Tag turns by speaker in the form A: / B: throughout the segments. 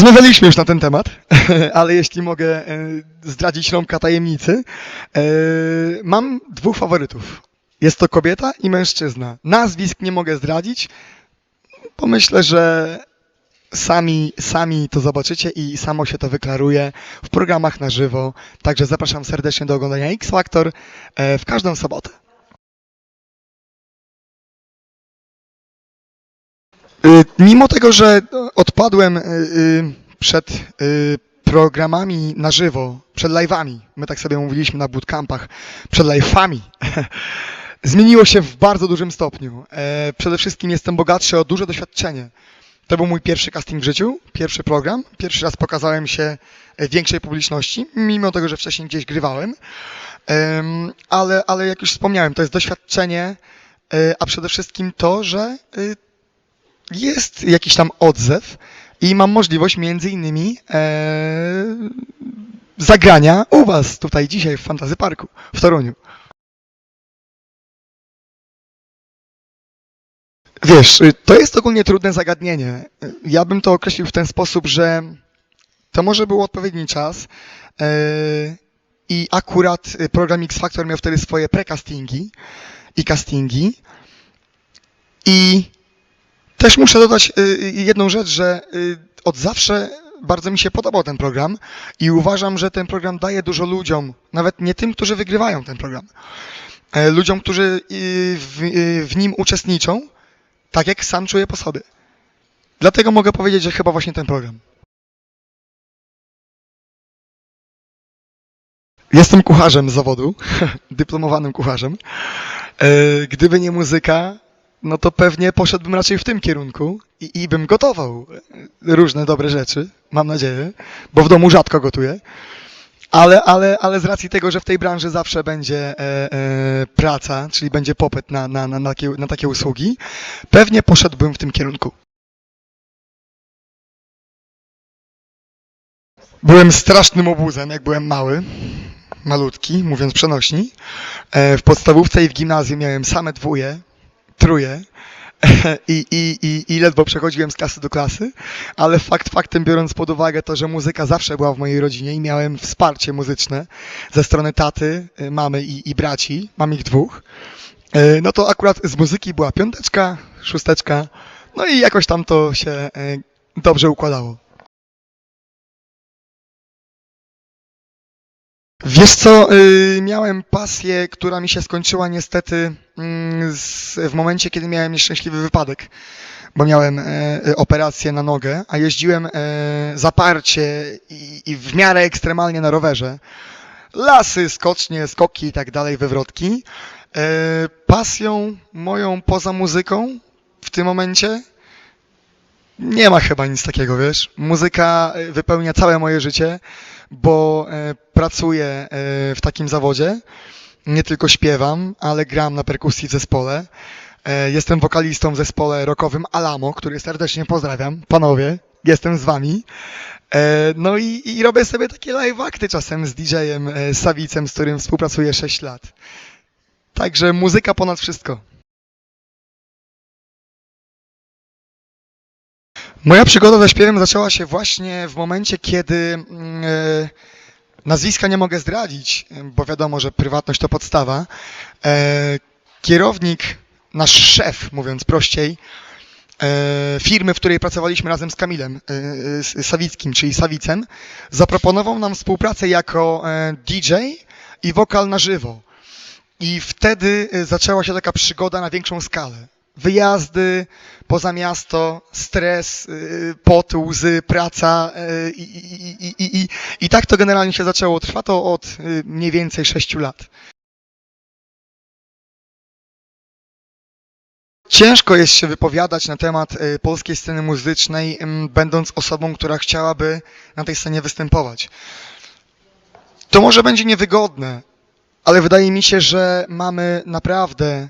A: Rozmawialiśmy już na ten temat, ale jeśli mogę e, zdradzić Romka tajemnicy, e, mam dwóch faworytów. Jest to kobieta i mężczyzna. Nazwisk nie mogę zdradzić, bo myślę, że sami, sami to zobaczycie i samo się to wyklaruje w programach na żywo. Także zapraszam serdecznie do oglądania X Factor e, w każdą sobotę. Mimo tego, że odpadłem y, y, przed y, programami na żywo, przed live'ami, my tak sobie mówiliśmy na bootcampach, przed live'ami, zmieniło się w bardzo dużym stopniu. E, Przede wszystkim jestem bogatszy o duże doświadczenie. To był mój pierwszy casting w życiu, pierwszy program. Pierwszy raz pokazałem się e, większej publiczności, mimo tego, że wcześniej gdzieś grywałem. Em, Ale, ale jak już wspomniałem, to jest doświadczenie, e, a przede wszystkim to, że y, jest jakiś tam odzew i mam możliwość między innymi e, zagrania u Was tutaj dzisiaj w Fantazy Parku w Toruniu. Wiesz, y, to jest ogólnie trudne zagadnienie. Y, Ja bym to określił w ten sposób, że to może był odpowiedni czas e, i akurat y, program X Factor miał wtedy swoje precastingi i castingi i też muszę dodać y, y, jedną rzecz, że y, od zawsze bardzo mi się podobał ten program i uważam, że ten program daje dużo ludziom, nawet nie tym, którzy wygrywają ten program, e, ludziom, którzy w, w nim uczestniczą, tak jak sam czuję po sobie. Dlatego mogę powiedzieć, że chyba właśnie ten program. Jestem kucharzem z zawodu, dyplomowanym kucharzem. E, Gdyby nie muzyka, no to pewnie poszedłbym raczej w tym kierunku i, i bym gotował różne dobre rzeczy, mam nadzieję, bo w domu rzadko gotuję. Ale, ale, ale z racji tego, że w tej branży zawsze będzie e, e, praca, czyli będzie popyt na, na, na, na, takie, na takie usługi, pewnie poszedłbym w tym kierunku. Byłem strasznym obuzem, jak byłem mały, malutki, mówiąc przenośni. E, w podstawówce i w gimnazjum miałem same dwóje, truje i, i, i, i ledwo przechodziłem z klasy do klasy, ale fakt faktem biorąc pod uwagę to, że muzyka zawsze była w mojej rodzinie i miałem wsparcie muzyczne ze strony taty, y, mamy i, i braci, mam ich dwóch, y, no to akurat z muzyki była piąteczka, szósteczka, no i jakoś tam to się y, dobrze układało. Wiesz co, y, miałem pasję, która mi się skończyła niestety mm, w momencie, kiedy miałem nieszczęśliwy wypadek, bo miałem e, e, operację na nogę, a jeździłem e, zaparcie i, w miarę ekstremalnie na rowerze. Lasy, skocznie, skoki i tak dalej, wywrotki. Pasją moją poza muzyką w tym momencie nie ma chyba nic takiego, wiesz. Muzyka wypełnia całe moje życie, bo e, pracuję e, w takim zawodzie. Nie tylko śpiewam, ale gram na perkusji w zespole. E, Jestem wokalistą w zespole rockowym Alamo, który serdecznie pozdrawiam. Panowie, jestem z wami. No i, i robię sobie takie live akty czasem z DJ-em Sawicem, z którym współpracuję 6 lat. Także muzyka ponad wszystko. Moja przygoda ze śpiewem zaczęła się właśnie w momencie, kiedy mm, e, nazwiska nie mogę zdradzić, e, bo wiadomo, że prywatność to podstawa. E, kierownik, nasz szef, mówiąc prościej, firmy, w której pracowaliśmy razem z Kamilem Sawickim, czyli Sawicem, zaproponował nam współpracę jako DJ i wokal na żywo. I wtedy zaczęła się taka przygoda na większą skalę. Wyjazdy poza miasto, stres, y, pot, łzy, praca y, i, i, i, i, i, tak to generalnie się zaczęło. Trwa to od y, mniej więcej 6 lat. Ciężko jest się wypowiadać na temat polskiej sceny muzycznej, będąc osobą, która chciałaby na tej scenie występować. To może będzie niewygodne, ale wydaje mi się, że mamy naprawdę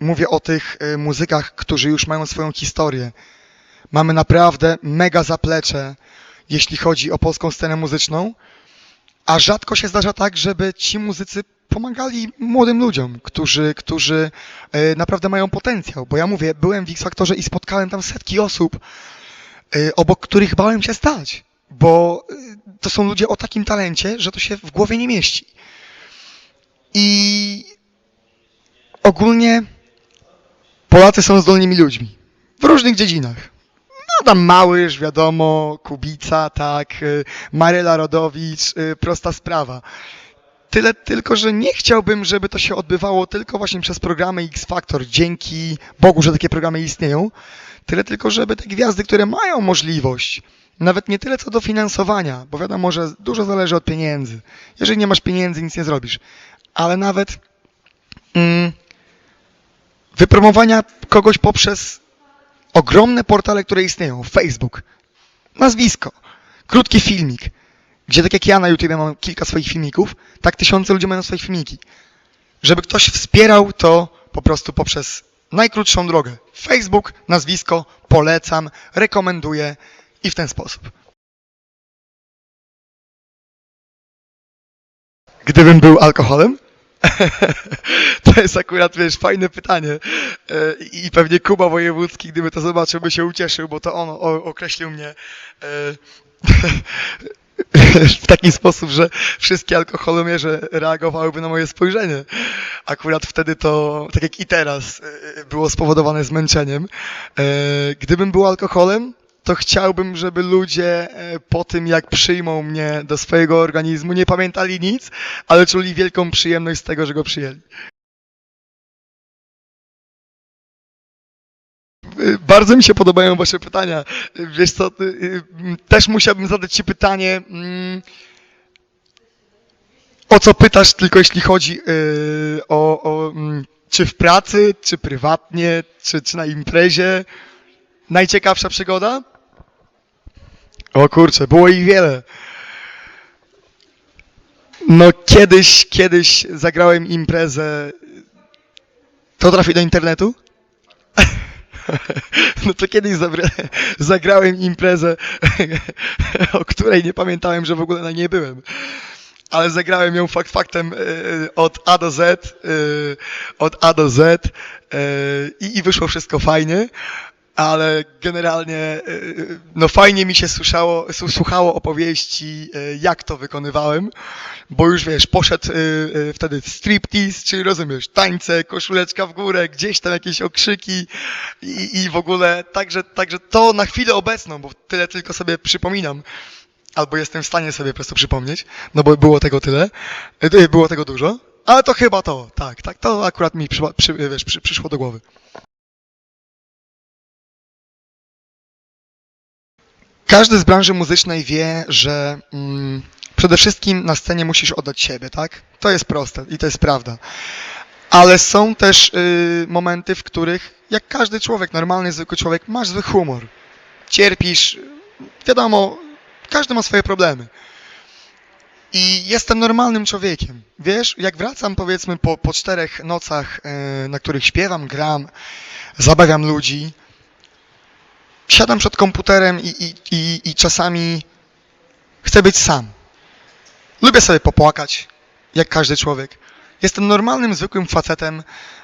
A: Mówię o tych y, muzykach, którzy już mają swoją historię. Mamy naprawdę mega zaplecze, jeśli chodzi o polską scenę muzyczną, a rzadko się zdarza tak, żeby ci muzycy pomagali młodym ludziom, którzy, którzy y, naprawdę mają potencjał. Bo ja mówię, byłem w X Factorze i spotkałem tam setki osób, y, obok których bałem się stać, bo to są ludzie o takim talencie, że to się w głowie nie mieści. I ogólnie Polacy są zdolnymi ludźmi w różnych dziedzinach. No tam Małysz, wiadomo, Kubica, tak, y, Maryla Rodowicz, y, prosta sprawa. Tyle tylko, że nie chciałbym, żeby to się odbywało tylko właśnie przez programy X Factor. Dzięki Bogu, że takie programy istnieją. Tyle tylko, żeby te gwiazdy, które mają możliwość, nawet nie tyle co do finansowania, bo wiadomo, że dużo zależy od pieniędzy. Jeżeli nie masz pieniędzy, nic nie zrobisz. Ale nawet mm, wypromowania kogoś poprzez ogromne portale, które istnieją. Facebook, nazwisko, krótki filmik, gdzie tak jak ja na YouTube mam kilka swoich filmików, tak tysiące ludzi mają swoje filmiki. Żeby ktoś wspierał to po prostu poprzez najkrótszą drogę. Facebook, nazwisko, polecam, rekomenduję i w ten sposób. Gdybym był alkoholem? To jest akurat, wiesz, fajne pytanie. E, I pewnie Kuba Wojewódzki, gdyby to zobaczył, by się ucieszył, bo to on określił mnie e, w taki sposób, że wszystkie alkoholomierze reagowałyby na moje spojrzenie. Akurat wtedy to, tak jak i teraz, e, było spowodowane zmęczeniem. Gdybym był alkoholem, to chciałbym, żeby ludzie e, po tym, jak przyjmą mnie do swojego organizmu, nie pamiętali nic, ale czuli wielką przyjemność z tego, że go przyjęli. Y, Bardzo mi się podobają Wasze pytania. Y, Wiesz co, też musiałbym zadać Ci pytanie, mm, o co pytasz, tylko jeśli chodzi o, o mm, czy w pracy, czy prywatnie, czy, czy na imprezie. Najciekawsza przygoda? O kurczę, było ich wiele. No kiedyś, kiedyś zagrałem imprezę. To trafi do internetu? No to kiedyś zagrałem imprezę, o której nie pamiętałem, że w ogóle na niej byłem. Ale zagrałem ją fakt faktem e, od A do Z, e, od A do Z e, i, i wyszło wszystko fajnie. Ale generalnie, e, no fajnie mi się słyszało, słuchało opowieści, e, jak to wykonywałem, bo już wiesz, poszedł e, e, wtedy striptease, czy rozumiesz, tańce, koszuleczka w górę, gdzieś tam jakieś okrzyki i, i w ogóle, także, także to na chwilę obecną, bo tyle tylko sobie przypominam, albo jestem w stanie sobie po prostu przypomnieć, no bo było tego tyle, e, było tego dużo, ale to chyba to, tak, tak, to akurat mi przyła- przy, wiesz, przy, przyszło do głowy. Każdy z branży muzycznej wie, że mm, przede wszystkim na scenie musisz oddać siebie, tak? To jest proste i to jest prawda. Ale są też y, momenty, w których, jak każdy człowiek, normalny, zwykły człowiek, masz zły humor. Cierpisz, wiadomo, każdy ma swoje problemy. I jestem normalnym człowiekiem. Wiesz, jak wracam powiedzmy po, po czterech nocach, y, na których śpiewam, gram, zabawiam ludzi, siadam przed komputerem i, i, i, i czasami chcę być sam. Lubię sobie popłakać, jak każdy człowiek. Jestem normalnym, zwykłym facetem,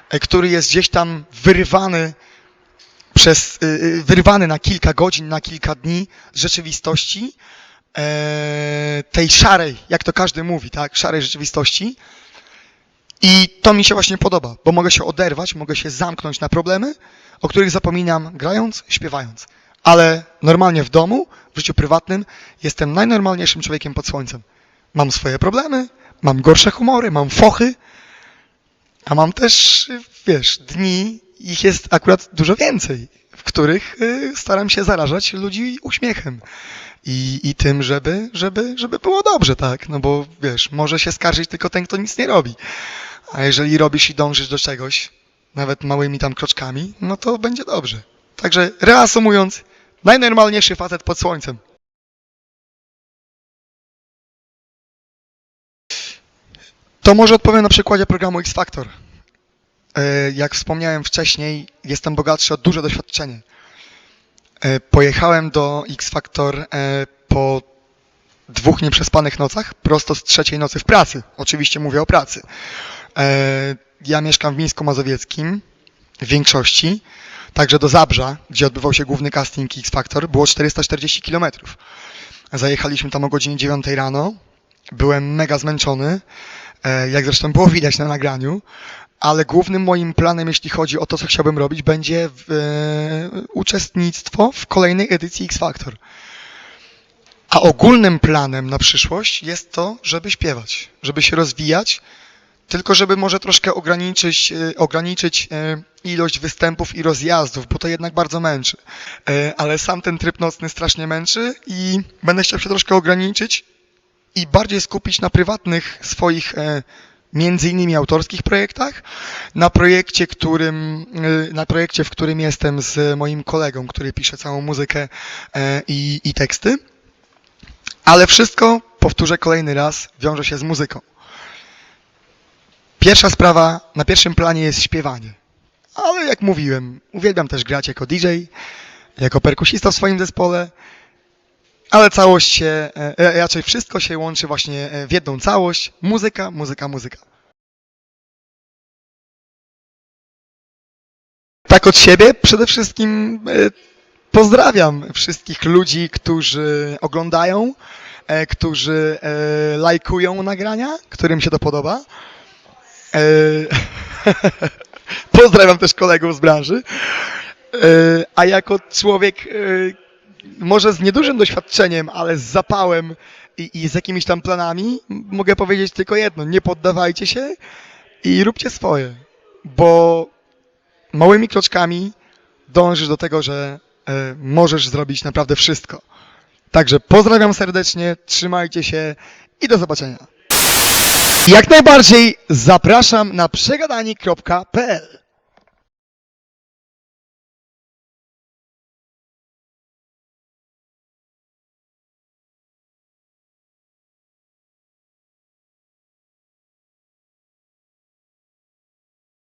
A: e, który jest gdzieś tam wyrywany przez, y, y, wyrywany na kilka godzin, na kilka dni z rzeczywistości, e, tej szarej, jak to każdy mówi, tak, szarej rzeczywistości. I to mi się właśnie podoba, bo mogę się oderwać, mogę się zamknąć na problemy, o których zapominam grając, śpiewając. Ale normalnie w domu, w życiu prywatnym, jestem najnormalniejszym człowiekiem pod słońcem. Mam swoje problemy, mam gorsze humory, mam fochy, a mam też, wiesz, dni, ich jest akurat dużo więcej, w których y, staram się zarażać ludzi uśmiechem i, i tym, żeby, żeby, żeby było dobrze, tak? No bo wiesz, może się skarżyć tylko ten, kto nic nie robi. A jeżeli robisz i dążysz do czegoś, nawet małymi tam kroczkami, no to będzie dobrze. Także reasumując, najnormalniejszy facet pod słońcem. To może odpowiem na przykładzie programu X Factor. E, Jak wspomniałem wcześniej, jestem bogatszy o duże doświadczenie. E, Pojechałem do X Factor e, po dwóch nieprzespanych nocach, prosto z trzeciej nocy w pracy. Oczywiście mówię o pracy. Ja mieszkam w Mińsku Mazowieckim w większości. także do Zabrza, gdzie odbywał się główny casting X Factor, było 440 km. Zajechaliśmy tam o godzinie 9 rano. Byłem mega zmęczony, e, jak zresztą było widać na nagraniu, ale głównym moim planem, jeśli chodzi o to, co chciałbym robić, będzie w, e, uczestnictwo w kolejnej edycji X Factor. A ogólnym planem na przyszłość jest to, żeby śpiewać, żeby się rozwijać, tylko żeby może troszkę ograniczyć, e, ograniczyć e, ilość występów i rozjazdów, bo to jednak bardzo męczy. E, Ale sam ten tryb nocny strasznie męczy i będę chciał się troszkę ograniczyć i bardziej skupić na prywatnych swoich między innymi autorskich projektach, na projekcie, którym, na projekcie, w którym jestem z moim kolegą, który pisze całą muzykę i, i teksty. Ale wszystko, powtórzę kolejny raz, wiąże się z muzyką. Pierwsza sprawa, na pierwszym planie jest śpiewanie. Ale jak mówiłem, uwielbiam też grać jako DJ, jako perkusista w swoim zespole, ale całość się, e, e, raczej wszystko się łączy właśnie e, w jedną całość. Muzyka, muzyka, muzyka. Tak od siebie przede wszystkim pozdrawiam wszystkich ludzi, którzy oglądają, którzy lajkują nagrania, którym się to podoba. E, Pozdrawiam też kolegów z branży. E, A jako człowiek e, może z niedużym doświadczeniem, ale z zapałem i, z jakimiś tam planami, mogę powiedzieć tylko jedno: nie poddawajcie się i róbcie swoje, bo małymi kroczkami dążysz do tego, że możesz zrobić naprawdę wszystko. Także pozdrawiam serdecznie, trzymajcie się i do zobaczenia. Jak najbardziej zapraszam na przegadani.pl